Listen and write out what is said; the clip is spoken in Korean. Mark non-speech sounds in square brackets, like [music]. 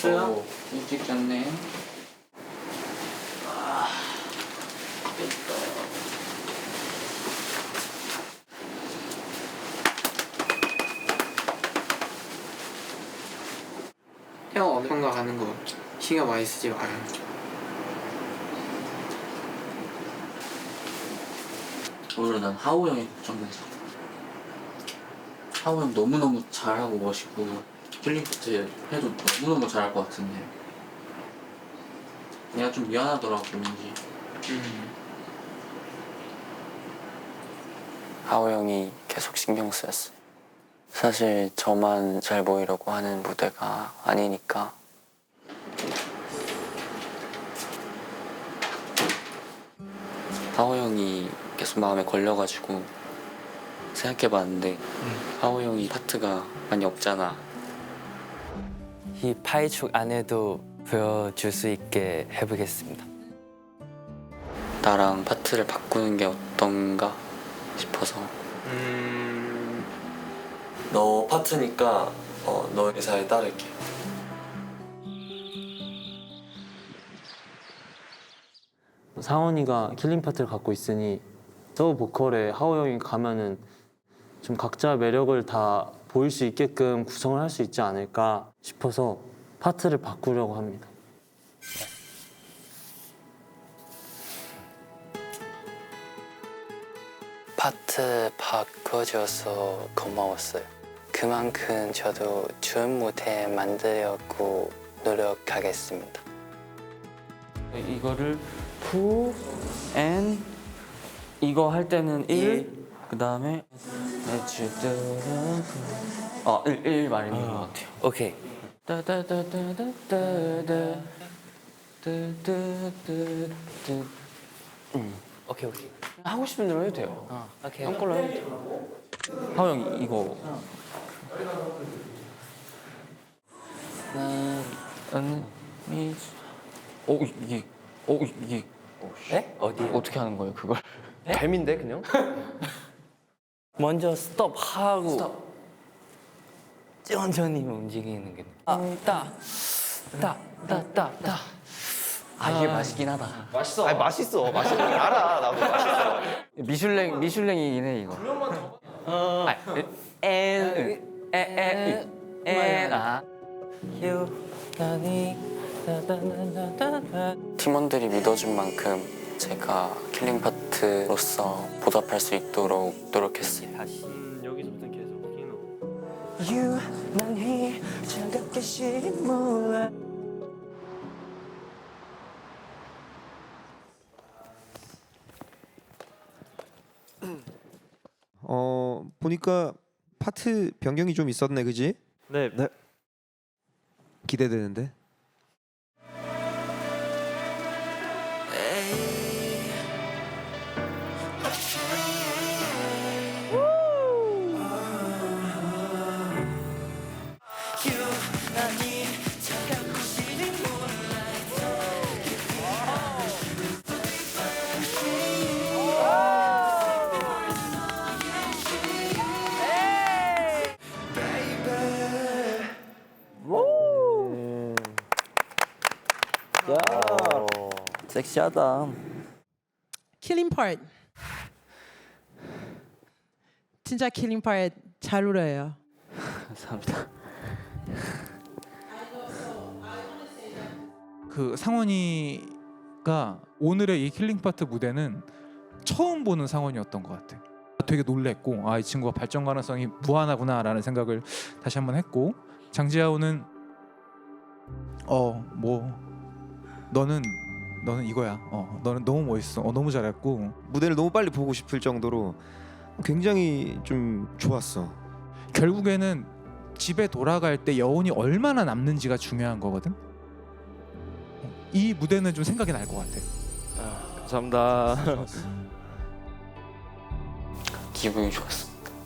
잤어요? 일찍 잤네. 아, 형 어디 가 가는 거 신경 많이 쓰지 마요. 오히려 난 하우 형이 걱정돼서 하우 형 너무너무 잘하고 멋있고 킬링포트 해도 너무너무 잘할 것 같은데. 내가 좀 미안하더라고 왠지. 하우 형이 계속 신경 쓰였어요. 사실 저만 잘 보이려고 하는 무대가 아니니까. 하우 형이 계속 마음에 걸려가지고 생각해봤는데 하우 형이 파트가 많이 없잖아. 이 파이축 안에도 보여줄 수 있게 해보겠습니다. 나랑 파트를 바꾸는 게 어떤가 싶어서 너 파트니까 어, 너 회사에 따를게 상원이가 킬링 파트를 갖고 있으니 저 보컬에 하우 형이 가면은 좀 각자 매력을 다 보일 수 있게끔 구성을 할 수 있지 않을까 싶어서 파트를 바꾸려고 합니다. 파트 바꿔줘서 고마웠어요. 그만큼 저도 좋은 무대 만들려고 노력하겠습니다. 이거를 푸, 앤 이거 할 때는 1, 그 다음에 어, 1, 1 말인 것 같아요. 오케이. 따다다다다다다 따다다다다 음, 오케이 오케이. 하고 싶은 대로 해도 돼요. 어, 오케이. 형 걸로 해도 돼요. 하우 형 이거 나는 미 어, 이게 어, 이게 네? 어디? 어떻게 하는 거예요, 그걸? 뱀인데 그냥? [laughs] 먼저 스톱 하고 천천히 움직이는 게. 아, 따, 따, 따, 따, 따. 아 이게 맛있긴 하다. 맛있어. 아니 맛있어. 맛있는 거 알아. 나도 맛있어. 미슐랭 미슐랭이긴 해 이거. 아, 에, 에, 에, 에, 아. 팀원들이 믿어준 만큼 제가 킬링 파트 로서 보답할 수 있도록 노력했어요. 어 보니까 파트 변경이 좀 있었네, 그지? 네. 네. 기대되는데. 섹시하다. 킬링 파트 진짜 킬링 파트 잘 노래요. [laughs] 감사합니다. 그 상원이가 오늘의 이 킬링 파트 무대는 처음 보는 상원이었던 것 같아. 되게 놀랬고 아 이 친구가 발전 가능성이 무한하구나라는 생각을 다시 한번 했고 장지하오는 어 뭐 너는 너는 이거야. 어 너는 너무 멋있어. 어 너무 잘했고 무대를 너무 빨리 보고 싶을 정도로 굉장히 좀 좋았어. 결국에는 집에 돌아갈 때 여운이 얼마나 남는지가 중요한 거거든. 이 무대는 좀 생각이 날 것 같아. 감사합니다. [laughs] 기분이 좋았어